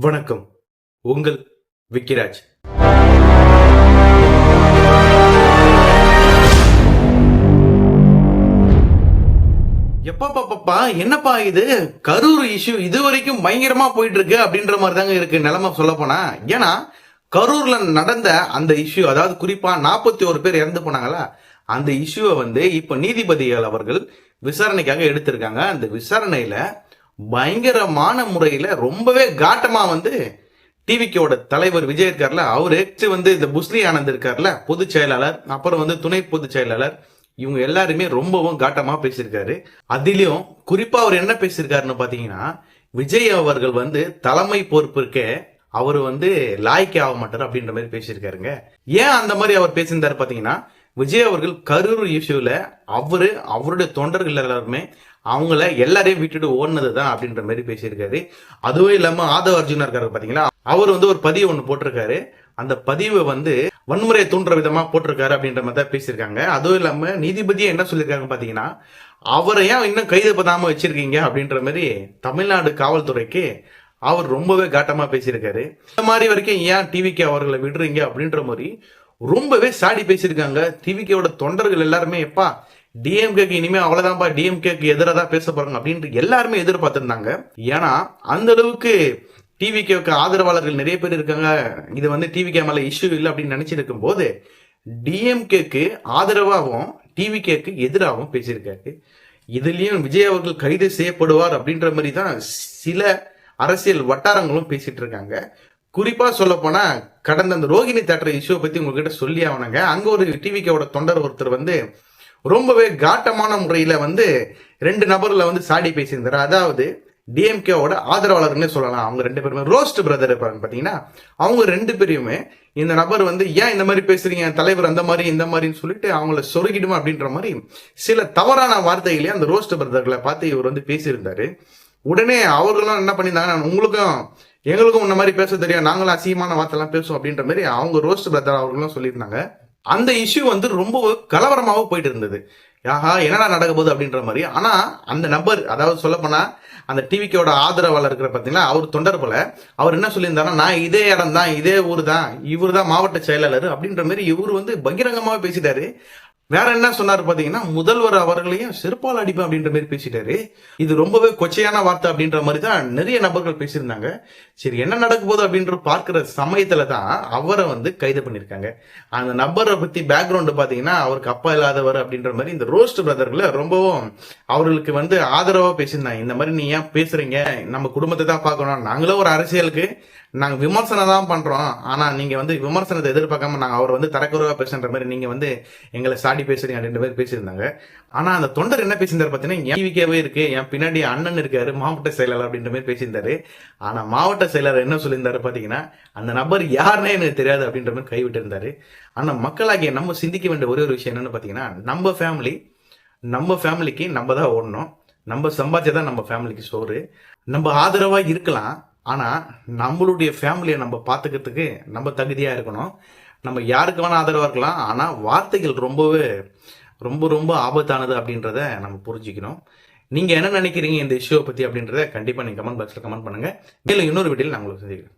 வணக்கம். உங்கள் விக்கிராஜ். எப்பா என்னப்பா இது? கரூர் இஷ்யூ இது வரைக்கும் பயங்கரமா போயிட்டு இருக்கு அப்படின்ற மாதிரி தாங்க இருக்கு நிலைமை சொல்ல போனா ஏன்னா கரூர்ல நடந்த அந்த இஷ்யூ அதாவது குறிப்பா நாற்பத்தி ஒரு பேர் இறந்து போனாங்களா? அந்த இஷ்யூவை வந்து இப்ப நீதிபதிகள் அவர்கள் விசாரணைக்காக எடுத்திருக்காங்க. அந்த விசாரணையில பயங்கரமான முறையில் ரொம்பவே காட்டமாக வந்து டிவிக்கோட தலைவர் விஜய் இருக்கார்ல அவர் வந்து இந்த புஸ்லி ஆனந்த் இருக்கார்ல பொதுச் செயலாளர் அப்புறம் வந்து துணை பொதுச் செயலாளர் இவங்க எல்லாருமே ரொம்பவும் காட்டமா பேசியிருக்காரு. அதிலும் குறிப்பா அவர் என்ன பேசியிருக்காருன்னு பாத்தீங்கன்னா விஜய் அவர்கள் வந்து தலைமை பொறுப்பிற்கே அவர் வந்து லாய்க்கே ஆக மாட்டார் அப்படின்ற மாதிரி பேசியிருக்காருங்க. ஏன் அந்த மாதிரி அவர் பேசியிருந்தாரு பாத்தீங்கன்னா விஜய் அவர்கள் கரூர் இஷ்யூல அவரு அவருடைய தொண்டர்கள் எல்லாருமே அவங்கள எல்லாரையும் விட்டுட்டு ஓடினது தான் அப்படின்ற மாதிரி பேசியிருக்காரு. அதுவும் இல்லாம ஆதவ அர்ஜுனா இருக்காரு பாத்தீங்களா? அவர் வந்து ஒரு பதிவு ஒன்று போட்டிருக்காரு. அந்த பதிவை வந்து வன்முறையை தூண்டுற விதமா போட்டிருக்காரு அப்படின்ற மாதிரி தான் பேசியிருக்காங்க. அதுவும் இல்லாம நீதிபதியை என்ன சொல்லியிருக்காங்க பாத்தீங்கன்னா அவரை ஏன் இன்னும் கைது பண்ணாம வச்சிருக்கீங்க அப்படின்ற மாதிரி தமிழ்நாடு காவல்துறைக்கு அவர் ரொம்பவே காட்டமா பேசியிருக்காரு. இந்த மாதிரி வரைக்கும் ஏன் டிவிக்கு அவர்களை விடுறீங்க அப்படின்ற மாதிரி ரொம்பவே சாடி பேசியிருக்காங்க. டிவிகேவோட தொண்டர்கள் எல்லாருமே எப்பா டிஎம்கேக்கு இனிமே அவ்வளவுதான்ப்பா டிஎம்கேக்கு எதிராக தான் பேச போறாங்க அப்படின்ட்டு எல்லாருமே எதிர்பார்த்திருந்தாங்க. ஏன்னா அந்த அளவுக்கு டிவிகேவுக்கு ஆதரவாளர்கள் நிறைய பேர் இருக்காங்க. இது வந்து டிவிகே மேல இஷ்யூ இல்லை அப்படின்னு நினைச்சிருக்கும் போது டிஎம்கேக்கு ஆதரவாகவும் டிவிகேக்கு எதிராகவும் பேசியிருக்காரு. இதுலயும் விஜய் அவர்கள் கைது செய்யப்படுவார் அப்படின்ற மாதிரி தான் சில அரசியல் வட்டாரங்களும் பேசிட்டு இருக்காங்க. குறிப்பாக சொல்ல கடந்த அந்த ரோகிணி தேட்டர் இஷ்யூவை பற்றி உங்ககிட்ட சொல்லி ஆகணுங்க அங்கே ஒரு டிவிகேவோட தொண்டர் ஒருத்தர் வந்து ரொம்பவே காட்டமான முறையில் வந்து ரெண்டு நபரில் வந்து சாடி பேசியிருந்தார். அதாவது டிஎம்கேவோட ஆதரவாளர்னே சொல்லலாம். அவங்க ரெண்டு பேருமே ரோஸ்ட் பிரதர் இருப்பாங்க பார்த்தீங்கன்னா அவங்க ரெண்டு பேரையுமே இந்த நபர் வந்து ஏன் இந்த மாதிரி பேசுறீங்க? தலைவர் அந்த மாதிரி இந்த மாதிரின்னு சொல்லிட்டு அவங்கள சொருகிடுமா? அப்படின்ற மாதிரி சில தவறான வார்த்தைகளே அந்த ரோஸ்ட் பிரதர்களை பார்த்து இவர் வந்து பேசியிருந்தாரு. உடனே அவர்களும் என்ன பண்ணியிருந்தாங்க உங்களுக்கும் எங்களுக்கும் இந்த மாதிரி பேச தெரியும் நாங்களும் அசியமான வார்த்தைலாம் பேசுவோம் அப்படின்ற மாதிரி அவங்க ரோஸ்ட் பிரதர் அவர்களும் சொல்லியிருந்தாங்க. அந்த இஷ்யூ வந்து ரொம்ப கலவரமாக போயிட்டு இருந்தது. ஆஹா என்னடா நடக்க போகுது அப்படின்ற மாதிரி. ஆனா அந்த நபர் அதாவது சொல்ல போனா அந்த டிவிக்கோட ஆதரவாளர் இருக்கிற பாத்தீங்கன்னா அவர் தொண்டர் போல அவர் என்ன சொல்லியிருந்தாருன்னா நான் இதே இடம் தான் இதே ஊர் தான் இவர் தான் மாவட்ட செயலாளர் அப்படின்ற மாதிரி இவர் வந்து பகிரங்கமாக பேசிட்டாரு. வேற என்ன சொன்னார் பாத்தீங்கன்னா முதல்வர் அவர்களையும் செருப்பால் அடிப்பேன் அப்படின்ற மாதிரி பேசிட்டாரு. இது ரொம்பவே கொச்சையான வார்த்தை அப்படின்ற மாதிரி தான் நிறைய நபர்கள் பேசியிருந்தாங்க. சரி என்ன நடக்க போகுது அப்படின்ற பார்க்கிற சமயத்துல தான் அவரை வந்து கைது பண்ணியிருக்காங்க. அந்த நபரை பத்தி பேக்ரவுண்ட் பாத்தீங்கன்னா அவருக்கு அப்பா இல்லாதவர் அப்படின்ற மாதிரி இந்த ரோஸ்ட் பிரதர்களை ரொம்பவும் அவர்களுக்கு வந்து ஆதரவா பேசியிருந்தாங்க. இந்த மாதிரி நீ ஏன் பேசுறீங்க? நம்ம குடும்பத்தை தான் பார்க்கணும். நாங்களும் ஒரு அரசியலுக்கு நாங்கள் விமர்சனம் தான் பண்ணுறோம் ஆனால் நீங்கள் வந்து விமர்சனத்தை எதிர்பார்க்காம நாங்கள் அவர் வந்து தரக்குறைவாக பேசுன்ற மாதிரி நீங்கள் வந்து எங்களை சாடி பேசுறீங்க அப்படின்ற மாதிரி பேசியிருந்தாங்க. ஆனால் அந்த தொண்டர் என்ன பேசியிருந்தாரு பார்த்தீங்கன்னா என் டிவிக்கேவே இருக்கு என் பின்னாடி அண்ணன் இருக்காரு மாவட்ட செயலாளர் அப்படின்ற மாதிரி பேசியிருந்தாரு. ஆனால் மாவட்ட செயலாளர் என்ன சொல்லியிருந்தாரு பார்த்தீங்கன்னா அந்த நபர் யாருன்னே எனக்கு தெரியாது அப்படின்ற மாதிரி கைவிட்டு இருந்தாரு ஆனா மக்களாகிய நம்ம சிந்திக்க வேண்டிய ஒரே ஒரு விஷயம் என்னன்னு பார்த்தீங்கன்னா நம்ம ஃபேமிலி நம்ம ஃபேமிலிக்கு நம்ம தான் ஓடணும். நம்ம சம்பாதிச்சதான் நம்ம ஃபேமிலிக்கு சோறு. நம்ம ஆதரவாக இருக்கலாம். ஆனால் நம்மளுடைய ஃபேமிலியை நம்ம பார்த்துக்கிறதுக்கு நம்ம தகுதியாக இருக்கணும். நம்ம யாருக்கு வேணால் ஆதரவாக இருக்கலாம். ஆனால் வார்த்தைகள் ரொம்பவே ரொம்ப ரொம்ப ஆபத்தானது அப்படின்றத நம்ம புரிஞ்சுக்கணும். நீங்கள் என்ன நினைக்கிறீங்க இந்த இஷ்யூவை பற்றி அப்படின்றத கண்டிப்பாக நீங்கள் கமெண்ட் பாக்ஸில் கமெண்ட் பண்ணுங்கள் மேலும் இன்னொரு வீடியோவில் நான் உங்களுக்கு சந்திக்கிறேன்.